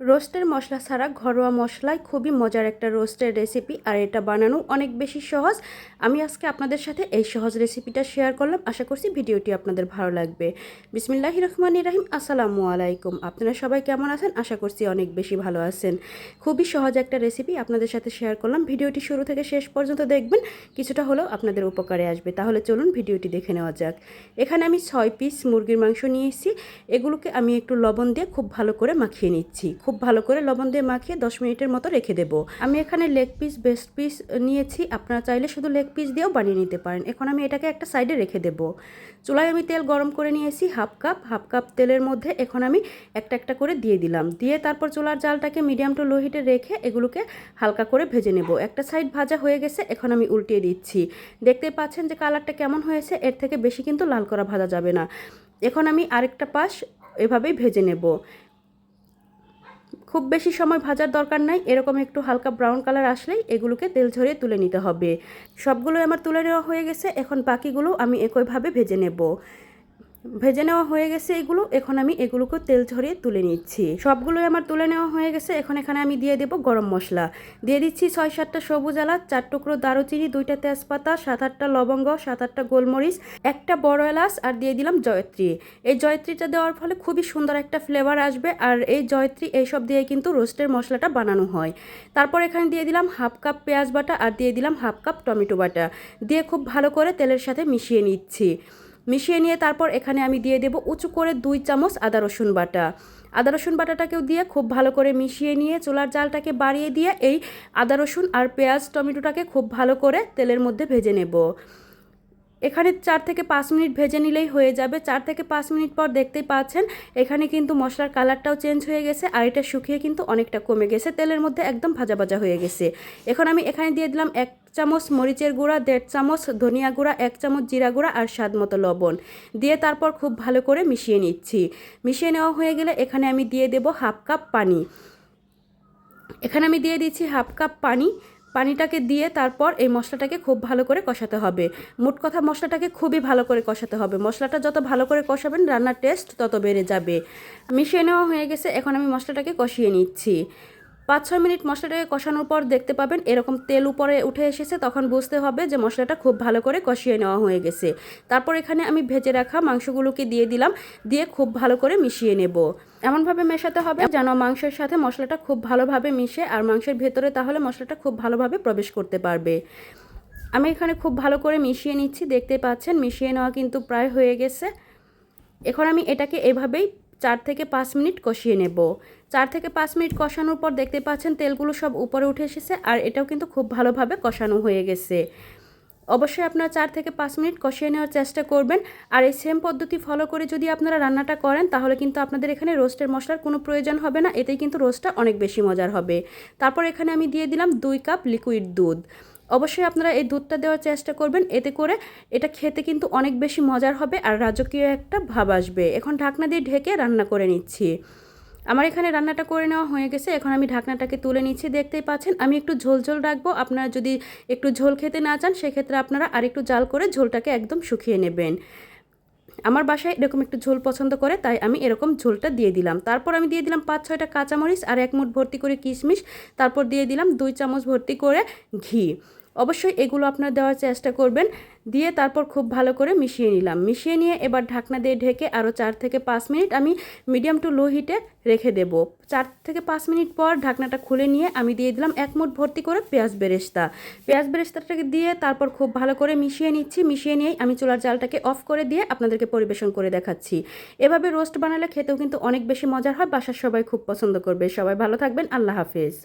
রোস্টের মশলা ছাড়া ঘরোয়া মশলায় খুবই মজার একটা রোস্টের রেসিপি আর এটা বানানো অনেক বেশি সহজ। আমি আজকে আপনাদের সাথে এই সহজ রেসিপিটা শেয়ার করলাম। আশা করছি ভিডিওটি আপনাদের ভালো লাগবে। বিসমিল্লাহ রহমান রাহিম, আসসালামু আলাইকুম। আপনারা সবাই কেমন আছেন? আশা করছি অনেক বেশি ভালো আছেন। খুবই সহজ একটা রেসিপি আপনাদের সাথে শেয়ার করলাম। ভিডিওটি শুরু থেকে শেষ পর্যন্ত দেখবেন, কিছুটা হলেও আপনাদের উপকারে আসবে। তাহলে চলুন ভিডিওটি দেখে নেওয়া যাক। এখানে আমি ছয় পিস মুরগির মাংস নিয়ে এসেছি এগুলোকে আমি একটু লবণ দিয়ে খুব ভালো করে মাখিয়ে নিচ্ছি। খুব ভালো করে লবণ দিয়ে মাখিয়ে দশ মিনিটের মতো রেখে দেবো। আমি এখানে লেগ পিস বেস্ট পিস নিয়েছি। আপনারা চাইলে শুধু লেগ পিস দিয়েও বানিয়ে নিতে পারেন। এখন আমি এটাকে একটা সাইডে রেখে দেবো। চুলায় আমি তেল গরম করে নিয়েছি হাফ কাপ। হাফ কাপ তেলের মধ্যে এখন আমি একটা একটা করে দিয়ে দিলাম। দিয়ে তারপর চুলার জালটাকে মিডিয়াম টু লো হিটে রেখে এগুলোকে হালকা করে ভেজে নেব। একটা সাইড ভাজা হয়ে গেছে, এখন আমি উল্টিয়ে দিচ্ছি। দেখতে পাচ্ছেন যে কালারটা কেমন হয়েছে, এর থেকে বেশি কিন্তু লাল করা ভাজা যাবে না। এখন আমি আরেকটা পাশ এভাবেই ভেজে নেব। খুব বেশি সময় ভাজার দরকার নাই, এরকম একটু হালকা ব্রাউন কালার আসলেই এগুলোকে তেল ঝরিয়ে তুলে নিতে হবে। সবগুলো আমার তুলে নেওয়া হয়ে গেছে, এখন বাকিগুলো আমি একইভাবে ভেজে নেব। ভেজে নেওয়া হয়ে গেছে এগুলো। এখন আমি এগুলোকে তেল ঝরিয়ে তুলে নিচ্ছি। সবগুলোই আমার তুলে নেওয়া হয়ে গেছে। এখন এখানে আমি দিয়ে দেব গরম মশলা। দিয়ে দিচ্ছি ছয় সাতটা সবুজ এলাচ, চার টুকরো দারুচিনি, দুইটা তেজপাতা, সাত আটটা লবঙ্গ, সাত আটটা গোলমরিচ, একটা বড় এলাচ আর দিয়ে দিলাম জয়ত্রী। এই জয়ত্রীটা দেওয়ার ফলে খুবই সুন্দর একটা ফ্লেভার আসবে আর এই জয়ত্রী এইসব দিয়ে কিন্তু রোস্টের মশলাটা বানানো হয়। তারপর এখানে দিয়ে দিলাম হাফ কাপ পেঁয়াজ বাটা আর দিয়ে দিলাম হাফ কাপ টমেটো বাটা। দিয়ে খুব ভালো করে তেলের সাথে মিশিয়ে নিচ্ছি। মিশিয়ে নিয়ে তারপর এখানে আমি দিয়ে দেব উঁচু করে দুই চামচ আদা রসুন বাটা। আদা রসুন বাটাটাকেও দিয়ে খুব ভালো করে মিশিয়ে নিয়ে চুলার জালটাকে বাড়িয়ে দিয়ে এই আদা রসুন আর পেঁয়াজ টমেটোটাকে খুব ভালো করে তেলের মধ্যে ভেজে নেব। এখানে চার থেকে পাঁচ মিনিট ভেজে নিলেই হয়ে যাবে। চার থেকে পাঁচ মিনিট পর দেখতেই পাচ্ছেন, এখানে কিন্তু মশলার কালারটাও চেঞ্জ হয়ে গেছে আর এটা শুকিয়ে কিন্তু অনেকটা কমে গেছে। তেলের মধ্যে একদম ভাজা ভাজা হয়ে গেছে। এখন আমি এখানে দিয়ে দিলাম এক চামচ মরিচের গুঁড়া, দেড় চামচ ধনিয়া গুঁড়া, এক চামচ জিরা গুঁড়া আর স্বাদ মতো লবণ। দিয়ে তারপর খুব ভালো করে মিশিয়ে নিচ্ছি। মিশিয়ে নেওয়া হয়ে গেলে এখানে আমি দিয়ে দেব হাফ কাপ পানি। এখানে আমি দিয়ে দিচ্ছি হাফ কাপ পানি। পানিটাকে দিয়ে তারপর এই মশলাটাকে খুব ভালো করে কষাতে হবে। মোট কথা মশলাটাকে খুবই ভালো করে কষাতে হবে। মশলাটা যত ভালো করে কষাবেন, রান্নার টেস্ট তত বেড়ে যাবে। মিশিয়ে নেওয়া হয়ে গেছে, এখন আমি মশলাটাকে কষিয়ে নিচ্ছি। পাঁচ ছয় মিনিট মশলাটাকে কষানোর পর দেখতে পাবেন এরকম তেল উপরে উঠে এসেছে, তখন বুঝতে হবে যে মশলাটা খুব ভালো করে কষিয়ে নেওয়া হয়ে গেছে। তারপর এখানে আমি ভেজে রাখা মাংসগুলোকে দিয়ে দিলাম, দিয়ে খুব ভালো করে মিশিয়ে নেব। এমনভাবে মেশাতে হবে যেন মাংসের সাথে মশলাটা খুব ভালোভাবে মিশে আর মাংসের ভেতরে তাহলে মশলাটা খুব ভালোভাবে প্রবেশ করতে পারবে। আমি এখানে খুব ভালো করে মিশিয়ে নিচ্ছি, দেখতে পাচ্ছেন মিশিয়ে নেওয়া কিন্তু প্রায় হয়ে গেছে। এখন আমি এটাকে এভাবেই চার থেকে পাঁচ মিনিট কষিয়ে নেব। চার থেকে পাঁচ মিনিট কষানোর পর দেখতে পাচ্ছেন তেলগুলো সব উপরে উঠে এসেছে আর এটাও কিন্তু খুব ভালোভাবে কষানো হয়ে গেছে। অবশ্যই আপনারা চার থেকে পাঁচ মিনিট কষিয়ে নেওয়ার চেষ্টা করবেন আর এই সেম পদ্ধতি ফলো করে যদি আপনারা রান্নাটা করেন তাহলে কিন্তু আপনাদের এখানে রোস্টের মশলার কোনো প্রয়োজন হবে না, এতেই কিন্তু রোস্টটা অনেক বেশি মজার হবে। তারপর এখানে আমি দিয়ে দিলাম দুই কাপ লিকুইড দুধ। অবশ্যই আপনারা এই দুধটা দেওয়ার চেষ্টা করবেন। এতে করে এটা খেতে কিন্তু অনেক বেশি মজার হবে আর রাজকীয় একটা ভাব আসবে। এখন ঢাকনা দিয়ে ঢেকে রান্না করে নিচ্ছি। আমার এখানে রান্নাটা করে নেওয়া হয়ে গেছে। এখন আমি ঢাকনাটাকে তুলে নিচ্ছি, দেখতেই পাচ্ছেন। আমি একটু ঝোল ঝোল রাখব। আপনারা যদি একটু ঝোল খেতে না চান, সেক্ষেত্রে আপনারা আরেকটু জাল করে ঝোলটাকে একদম শুকিয়ে নেবেন। আমার বাসায় এরকম একটু ঝোল পছন্দ করে, তাই আমি এরকম ঝোলটা দিয়ে দিলাম। তারপর আমি দিয়ে দিলাম পাঁচ, ছয়টা কাঁচামরিচ আর এক মুঠ ভর্তি করে কিশমিশ। তারপর দিয়ে দিলাম দুই চামচ ভর্তি করে ঘি। অবশ্যই এগুলো আপনারা দেওয়ার চেষ্টা করবেন। দিয়ে তারপর খুব ভালো করে মিশিয়ে নিলাম। মিশিয়ে নিয়ে এবার ঢাকনা দিয়ে ঢেকে আরও চার থেকে পাঁচ মিনিট আমি মিডিয়াম টু লো হিটে রেখে দেব। চার থেকে পাঁচ মিনিট পর ঢাকনাটা খুলে নিয়ে আমি দিয়ে দিলাম এক মুঠ ভর্তি করে পেঁয়াজ বেরেস্তা। পেঁয়াজ বেরেস্তাটাকে দিয়ে তারপর খুব ভালো করে মিশিয়ে নিচ্ছি। মিশিয়ে নিয়েই আমি চুলার জালটাকে অফ করে দিয়ে আপনাদেরকে পরিবেশন করে দেখাচ্ছি। এভাবে রোস্ট বানালে খেতেও কিন্তু অনেক বেশি মজার হয়। বাসার সবাই খুব পছন্দ করবে। সবাই ভালো থাকবেন। আল্লাহ হাফেজ।